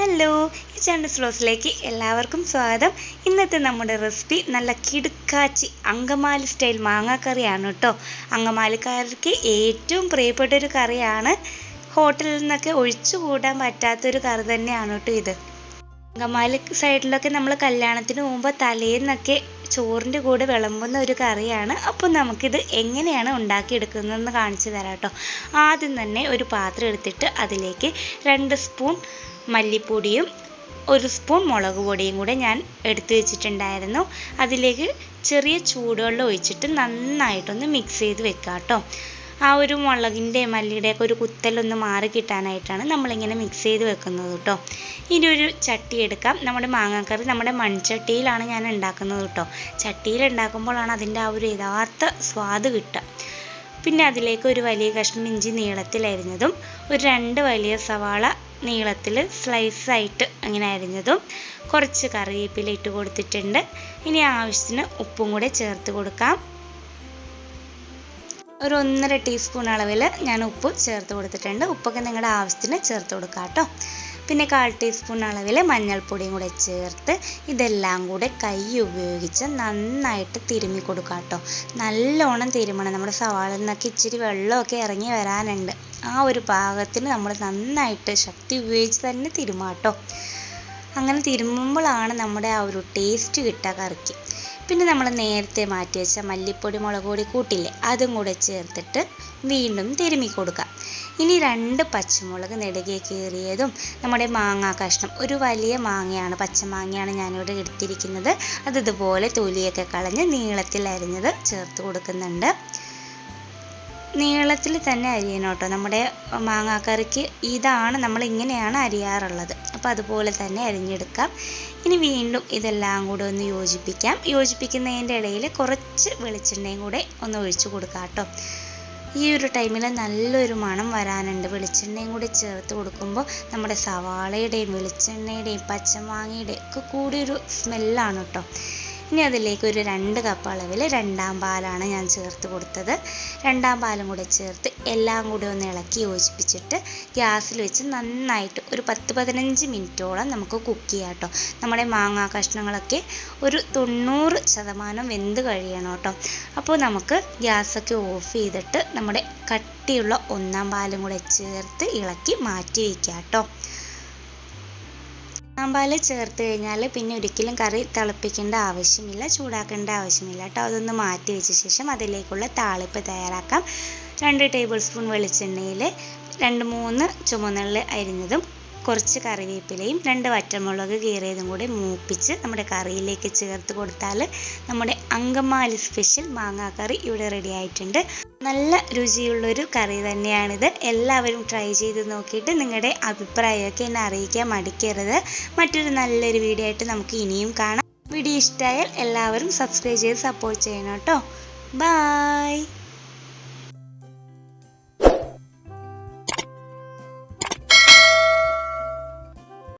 Hello ഈ channel സ്ലോസിലേക്ക് എല്ലാവർക്കും സ്വാഗതം. ഇന്നത്തെ നമ്മുടെ റെസിപ്പി നല്ല കിടുക്കാച്ചി അങ്കമാലി സ്റ്റൈൽ മാങ്ങാക്കറിയാണ് കേട്ടോ. അങ്കമാലിക്കാർക്ക് ഏറ്റവും പ്രിയപ്പെട്ട ഒരു കറിയാണ് ഹോട്ടലിൽ നിന്നൊക്കെ ഒഴിച്ചുകൂടാൻ പറ്റാത്തൊരു കറി തന്നെയാണ് കേട്ടോ ഇത്. അങ്കമാലി സൈഡിലൊക്കെ നമ്മൾ കല്യാണത്തിന് പോകുമ്പോൾ തലേന്നൊക്കെ ചോറിന്റെ കൂടെ വിളമ്പുന്ന ഒരു കറിയാണ്. അപ്പോൾ നമുക്കിത് എങ്ങനെയാണ് ഉണ്ടാക്കിയെടുക്കുന്നതെന്ന് കാണിച്ചു തരാം കേട്ടോ. ആദ്യം തന്നെ ഒരു പാത്രം എടുത്തിട്ട് അതിലേക്ക് രണ്ട് സ്പൂൺ മല്ലിപ്പൊടിയും ഒരു സ്പൂൺ മുളക് പൊടിയും കൂടെ ഞാൻ എടുത്തു വെച്ചിട്ടുണ്ടായിരുന്നു. അതിലേക്ക് ചെറിയ ചൂടുവെള്ളം ഒഴിച്ചിട്ട് നന്നായിട്ടൊന്ന് മിക്സ് ചെയ്ത് വെക്കുക കേട്ടോ ആ ഒരു മുളകിന്റെ മല്ലിയുടെയൊക്കെ ഒരു കുത്തലൊന്ന് മാറി കിട്ടാനായിട്ടാണ് നമ്മളിങ്ങനെ മിക്സ് ചെയ്ത് വെക്കുന്നത് കേട്ടോ ഇനി ഒരു ചട്ടി എടുക്കാം. നമ്മുടെ മാങ്ങാക്കറി നമ്മുടെ മൺചട്ടിയിലാണ് ഞാൻ ഉണ്ടാക്കുന്നത് കേട്ടോ ചട്ടിയിൽ ഉണ്ടാക്കുമ്പോഴാണ് അതിന്റെ ആ ഒരു യഥാർത്ഥ സ്വാദ് കിട്ടുക. പിന്നെ അതിലേക്ക് ഒരു വലിയ കഷ്ണം ഇഞ്ചി നീളത്തിലരിഞ്ഞതും ഒരു രണ്ട് വലിയ സവാള നീളത്തിൽ സ്ലൈസ് ആയിട്ട് അങ്ങനെ അരിഞ്ഞതും കുറച്ച് കറിവേപ്പില ഇട്ട് കൊടുത്തിട്ടുണ്ട്. ഇനി ആവശ്യത്തിന് ഉപ്പും കൂടെ ചേർത്ത് കൊടുക്കാം. ഒരു ഒന്നര ടീസ്പൂൺ അളവിൽ ഞാൻ ഉപ്പ് ചേർത്ത് കൊടുത്തിട്ടുണ്ട്. ഉപ്പൊക്കെ നിങ്ങളുടെ ആവശ്യത്തിന് ചേർത്ത് കൊടുക്കാം കേട്ടോ. പിന്നെ കാൽ ടീസ്പൂൺ അളവിൽ മഞ്ഞൾപ്പൊടിയും കൂടെ ചേർത്ത് ഇതെല്ലാം കൂടെ കൈ ഉപയോഗിച്ച് നന്നായിട്ട് തിരുമ്മി കൊടുക്കുക കേട്ടോ. നല്ലോണം തിരുമണം. നമ്മുടെ സവാള നിന്നൊക്കെ ഇച്ചിരി വെള്ളമൊക്കെ ഇറങ്ങി വരാനുണ്ട്. ആ ഒരു പാകത്തിന് നമ്മൾ നന്നായിട്ട് ശക്തി ഉപയോഗിച്ച് തന്നെ തിരുമാട്ടോ അങ്ങനെ തിരുമ്മുമ്പോഴാണ് നമ്മുടെ ആ ഒരു ടേസ്റ്റ് കിട്ടുക കറിക്ക്. പിന്നെ നമ്മൾ നേരത്തെ മാറ്റി വെച്ച മല്ലിപ്പൊടി മുളക് പൊടി കൂട്ടില്ലേ അതും കൂടെ ചേർത്തിട്ട് വീണ്ടും തിരുമ്മി കൊടുക്കുക. ഇനി രണ്ട് പച്ചമുളക് നെടുകെ കീറിയതും നമ്മുടെ മാങ്ങാ കഷ്ണം. ഒരു വലിയ മാങ്ങയാണ് പച്ചമാങ്ങയാണ് ഞാനിവിടെ എടുത്തിരിക്കുന്നത്. അത് ഇതുപോലെ തൊലിയൊക്കെ കളഞ്ഞ് നീളത്തിൽ അരിഞ്ഞത് ചേർത്ത് കൊടുക്കുന്നുണ്ട്. നീളത്തിൽ തന്നെ അരിയണം കേട്ടോ. നമ്മുടെ മാങ്ങാക്കറിക്ക് ഇതാണ് നമ്മൾ ഇങ്ങനെയാണ് അരിയാറുള്ളത്. അപ്പോൾ അതുപോലെ തന്നെ അരിഞ്ഞെടുക്കാം. ഇനി വീണ്ടും ഇതെല്ലാം കൂടെ ഒന്ന് യോജിപ്പിക്കാം. യോജിപ്പിക്കുന്നതിന്റെ ഇടയിൽ കുറച്ച് വെളിച്ചെണ്ണയും കൂടെ ഒന്ന് ഒഴിച്ചു കൊടുക്കാം കേട്ടോ. ഈ ഒരു ടൈമിൽ നല്ലൊരു മണം വരാനുണ്ട്. വെളിച്ചെണ്ണയും കൂടി ചേർത്ത് കൊടുക്കുമ്പോൾ നമ്മുടെ സവാളയുടെയും വെളിച്ചെണ്ണയുടെയും പച്ചമാങ്ങയുടെയും ഒക്കെ ഒരു സ്മെല്ലാണ് കേട്ടോ ഇനി അതിലേക്ക് ഒരു രണ്ട് കപ്പ് അളവിൽ രണ്ടാം പാലാണ് ഞാൻ ചേർത്ത് കൊടുത്തത്. രണ്ടാം പാലും കൂടെ ചേർത്ത് എല്ലാം കൂടി ഒന്ന് ഇളക്കി യോജിപ്പിച്ചിട്ട് ഗ്യാസിൽ വെച്ച് നന്നായിട്ട് ഒരു പത്ത് പതിനഞ്ച് മിനിറ്റോളം നമുക്ക് കുക്ക് ചെയ്യാം കേട്ടോ. നമ്മുടെ മാങ്ങാ കഷ്ണങ്ങളൊക്കെ ഒരു തൊണ്ണൂറ് ശതമാനം വെന്ത് കഴിയണം കേട്ടോ. അപ്പോൾ നമുക്ക് ഗ്യാസൊക്കെ ഓഫ് ചെയ്തിട്ട് നമ്മുടെ കട്ടിയുള്ള ഒന്നാം പാലും കൂടെ ചേർത്ത് ഇളക്കി മാറ്റി വയ്ക്കാം കേട്ടോ. പാൽ ചേർത്ത് കഴിഞ്ഞാൽ പിന്നെ ഒരിക്കലും കറി തിളപ്പിക്കേണ്ട ആവശ്യമില്ല ചൂടാക്കേണ്ട ആവശ്യമില്ല കേട്ടോ അതൊന്ന് മാറ്റി വെച്ച ശേഷം അതിലേക്കുള്ള താളിപ്പ് തയ്യാറാക്കാം. രണ്ട് ടേബിൾ സ്പൂൺ വെളിച്ചെണ്ണയിൽ രണ്ട് മൂന്ന് ചുമന്നുള്ളി അരിഞ്ഞതും കുറച്ച് കറിവേപ്പിലയും രണ്ട് വറ്റമുളക് കീറിയതും കൂടി മൂപ്പിച്ച് നമ്മുടെ കറിയിലേക്ക് ചേർത്ത് കൊടുത്താൽ നമ്മുടെ അങ്കമാലി സ്പെഷ്യൽ മാങ്ങാക്കറി ഇവിടെ റെഡി ആയിട്ടുണ്ട്. നല്ല രുചിയുള്ളൊരു കറി തന്നെയാണിത്. എല്ലാവരും ട്രൈ ചെയ്ത് നോക്കിയിട്ട് നിങ്ങളുടെ അഭിപ്രായമൊക്കെ എന്നെ അറിയിക്കാൻ മടിക്കരുത്. മറ്റൊരു നല്ലൊരു വീഡിയോ ആയിട്ട് നമുക്ക് ഇനിയും കാണാം. വീഡിയോ ഇഷ്ടമായാൽ എല്ലാവരും സബ്സ്ക്രൈബ് ചെയ്ത് സപ്പോർട്ട് ചെയ്യണം കേട്ടോ. ബൈ